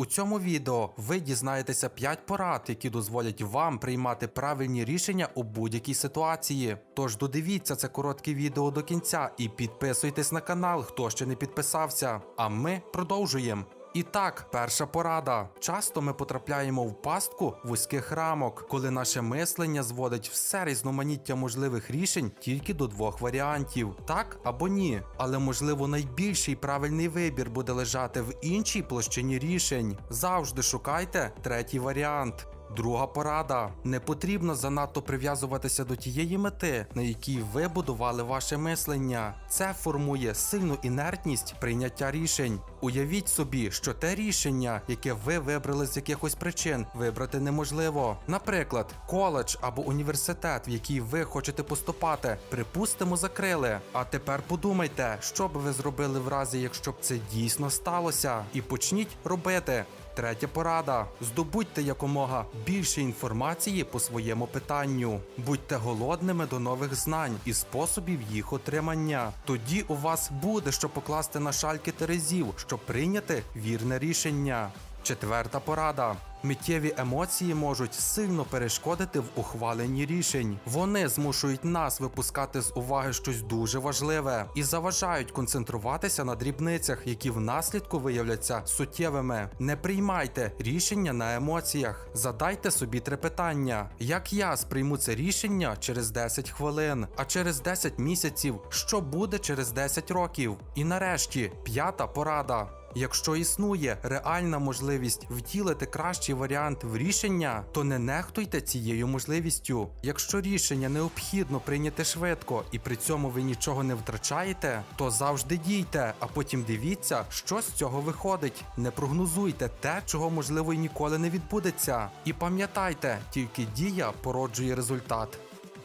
У цьому відео ви дізнаєтеся 5 порад, які дозволять вам приймати правильні рішення у будь-якій ситуації. Тож додивіться це коротке відео до кінця і підписуйтесь на канал, хто ще не підписався. А ми продовжуємо. І так, перша порада. Часто ми потрапляємо в пастку вузьких рамок, коли наше мислення зводить все різноманіття можливих рішень тільки до двох варіантів: так або ні. Але можливо найбільший правильний вибір буде лежати в іншій площині рішень. Завжди шукайте третій варіант. Друга порада: не потрібно занадто прив'язуватися до тієї мети, на якій ви будували ваше мислення. Це формує сильну інертність прийняття рішень. Уявіть собі, що те рішення, яке ви вибрали з якихось причин, вибрати неможливо. Наприклад, коледж або університет, в який ви хочете поступати, припустимо, закрили. А тепер подумайте, що би ви зробили в разі, якщо б це дійсно сталося, і почніть робити. Третя порада: здобудьте якомога більше інформації по своєму питанню. Будьте голодними до нових знань і способів їх отримання. Тоді у вас буде що покласти на шальки терезів, щоб прийняти вірне рішення. Четверта порада. Миттєві емоції можуть сильно перешкодити в ухваленні рішень. Вони змушують нас випускати з уваги щось дуже важливе і заважають концентруватися на дрібницях, які внаслідку виявляться суттєвими. Не приймайте рішення на емоціях. Задайте собі три питання: як я сприйму це рішення через 10 хвилин, а через 10 місяців, що буде через 10 років? І нарешті п'ята порада. Якщо існує реальна можливість втілити кращий варіант в рішення, то не нехтуйте цією можливістю. Якщо рішення необхідно прийняти швидко і при цьому ви нічого не втрачаєте, то завжди дійте, а потім дивіться, що з цього виходить. Не прогнозуйте те, чого можливо й ніколи не відбудеться. І пам'ятайте, тільки дія породжує результат.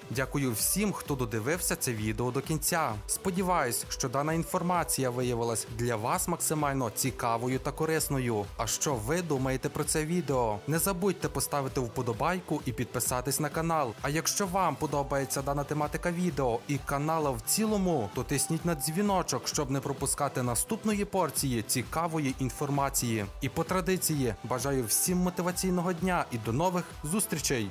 Дякую всім, хто додивився це відео до кінця. Сподіваюсь, що дана інформація виявилась для вас максимально цікавою та корисною. А що ви думаєте про це відео? Не забудьте поставити вподобайку і підписатись на канал. А якщо вам подобається дана тематика відео і канала в цілому, то тисніть на дзвіночок, щоб не пропускати наступної порції цікавої інформації. І по традиції бажаю всім мотиваційного дня і до нових зустрічей!